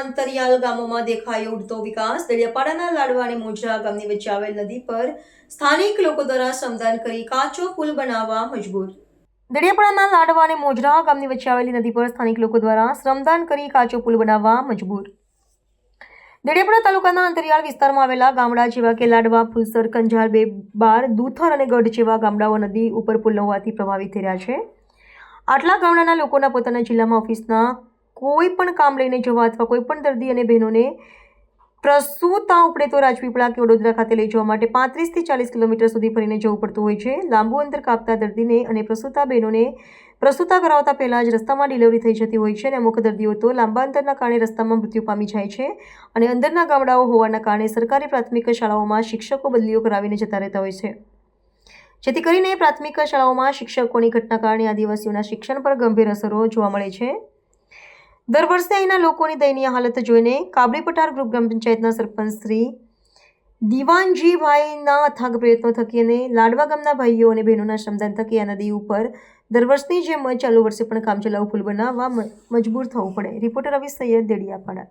અંતરિયાળ ગામોમાં દેખાયો ઉડતો વિકાસ. દેડિયાપાડાના લાડવા મોજરા ગામની વચ્ચે આવેલ નદી પર સ્થાનિક લોકો દ્વારા સમદાન કરી કાચો પુલ બનાવવા મજબૂર. દેડિયાપાડાના લાડવા અને મોજરા ગામની વચ્ચે આવેલી નદી પર સ્થાનિક લોકો દ્વારા શ્રમદાન કરી કાચો પુલ બનાવવા મજબૂર. દેડિયાપાડા તાલુકાના અંતરિયાળ વિસ્તારમાં આવેલા ગામડા જેવા કે લાડવા, ફુલસર કંજાળ બે બાર, દૂથર અને ગઢ જેવા ગામડાઓ નદી ઉપર પુલ હોવાથી પ્રભાવિત થઈ રહ્યા છે. આટલા ગામડાના લોકોના પોતાના જિલ્લામાં ઓફિસના કોઈ પણ કામ લઈને જવા અથવા કોઈ પણ દર્દી અને બહેનોને પ્રસૂતા ઉપડે તો રાજપીપળા કે વડોદરા ખાતે લઈ જવા માટે પાંત્રીસથી ચાલીસ કિલોમીટર સુધી ફરીને જવું પડતું હોય છે. લાંબુ અંતર કાપતા દર્દીને અને પ્રસૂતા બહેનોને પ્રસૂતા કરાવતા પહેલાં જ રસ્તામાં ડિલિવરી થઈ જતી હોય છે અને અમુક દર્દીઓ તો લાંબા અંતરના કારણે રસ્તામાં મૃત્યુ પામી જાય છે અને અંદરના ગામડાઓ હોવાના કારણે સરકારી પ્રાથમિક શાળાઓમાં શિક્ષકો બદલીઓ કરાવીને જતા રહેતા હોય છે. જેથી કરીને પ્રાથમિક શાળાઓમાં શિક્ષકોની ઘટના કારણે આદિવાસીઓના શિક્ષણ પર ગંભીર અસરો જોવા મળે છે. દર વર્ષે અહીંના લોકોની દયનીય હાલત જોઈને કાબરી પઠાર ગ્રુપ ગ્રામ પંચાયતના સરપંચ શ્રી દિવાનજીભાઈના અથાગ પ્રયત્નો થકી અને લાડવા ગામના ભાઈઓ અને બહેનોના શ્રમદાન થકી આ નદી ઉપર દર વર્ષની જેમ ચાલુ વર્ષે પણ કામચલાઉ પુલ બનાવવા મજબૂર થવું પડે. રિપોર્ટર રવિ સૈયદ દેડિયાપાડા.